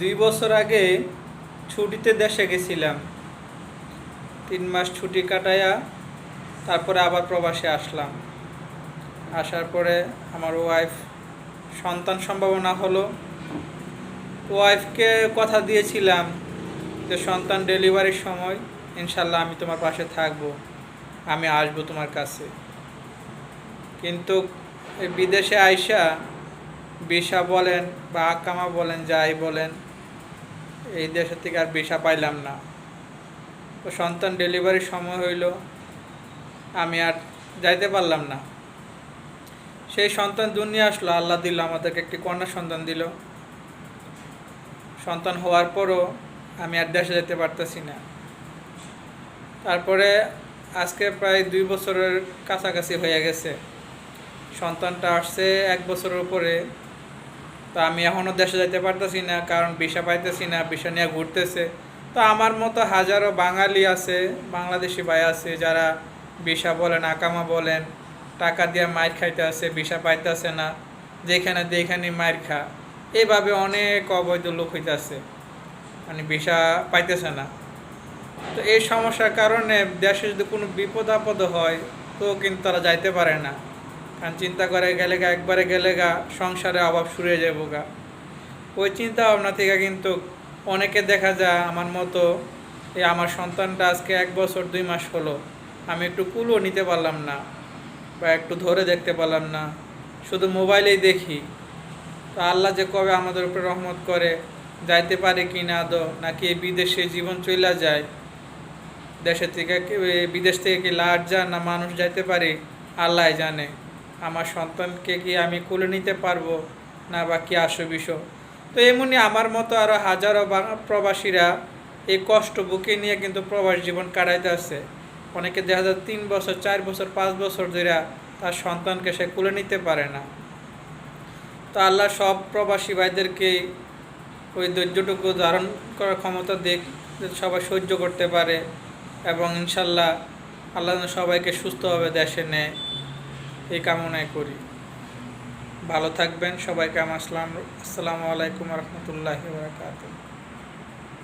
দুই বছর আগে ছুটিতে দেশে গেছিলাম। তিন মাস ছুটি কাটাইয়া তারপরে আবার প্রবাসে আসলাম। আসার পরে আমার ওয়াইফ সন্তান সম্ভাবনা হলো। ওয়াইফকে কথা দিয়েছিলাম যে, সন্তান ডেলিভারির সময় ইনশাল্লাহ আমি তোমার পাশে থাকব। আমি আসব তোমার কাছে। কিন্তু বিদেশে আইসা বিশা বলেন বা আকামা বলেন, যাই বলেন এই দেশের থেকে আর বিশা পাইলাম না। তো সন্তান ডেলিভারির সময় হইল, আমি আর যাইতে পারলাম না। সেই সন্তান দুনিয়া আসলো, আল্লাহ দিল, আমাদেরকে একটি কন্যা সন্তান দিল। সন্তান হওয়ার পরও আমি আর দেশে যেতে পারতেছি না। তারপরে আজকে প্রায় দুই বছরের কাছাকাছি হয়ে গেছে। সন্তানটা আসছে এক বছরের উপরে। তো আমি এখনও দেশে যাইতে পারতেছি না, কারণ ভিসা পাইতেছি না, ভিসা নিয়ে ঘুরতেছে। তো আমার মতো হাজারো বাঙালি আছে, বাংলাদেশি ভাই আছে, যারা ভিসা বলেন আকামা বলেন টাকা দিয়ে মাইর খাইতে আছে, ভিসা পাইতেছে না, যেখানে যেখানে মাইর খা। এইভাবে অনেক অবৈধ লোক হইতেছে মানে ভিসা পাইতেছে না। তো এই সমস্যার কারণে দেশে যদি কোনো বিপদ আপদ হয়, তো কিন্তু তারা যাইতে পারে না। কারণ চিন্তা করে গেলে গা, একবারে গেলে গা, সংসারে অভাব শুরু যাব গা। ওই চিন্তা ভাবনা থেকে কিন্তু অনেকে দেখা যায় আমার মতো, এই আমার সন্তানটা আজকে এক বছর দুই মাস হলো, আমি একটু কুলও নিতে পারলাম না বা একটু ধরে দেখতে পারলাম না, শুধু মোবাইলেই দেখি। তো আল্লাহ যে কবে আমাদের উপরে রহমত করে, যাইতে পারে কি না আদৌ, নাকি বিদেশে জীবন চলে যায়? দেশের থেকে বিদেশ থেকে কি লাট যান না মানুষ যাইতে পারে? আল্লাহ জানে। আমার সন্তানকে কি আমি কুলে নিতে পারব? না বা কি আসো বিষয় তো এমনি আমার মতো আরও হাজারো প্রবাসীরা এই কষ্ট বুকে নিয়ে কিন্তু প্রবাস জীবন কাটাইতে আছে। অনেকে দেখা যায় তিন বছর, চার বছর, পাঁচ বছর ধরে তার সন্তানকে সে কুলে নিতে পারে না। তো আল্লাহ সব প্রবাসী ভাইদেরকে ওই ধৈর্যটুকু ধারণ করার ক্ষমতা দেখ সবাই সহ্য করতে পারে এবং ইনশাল্লাহ আল্লাহ সবাইকে সুস্থভাবে দেশে নেয়। এই কামনায় করি। ভালো থাকবেন সবাইকে আমার আসসালাম আসসালামু আলাইকুম রহমতুল্লাহ বারকাতুহ।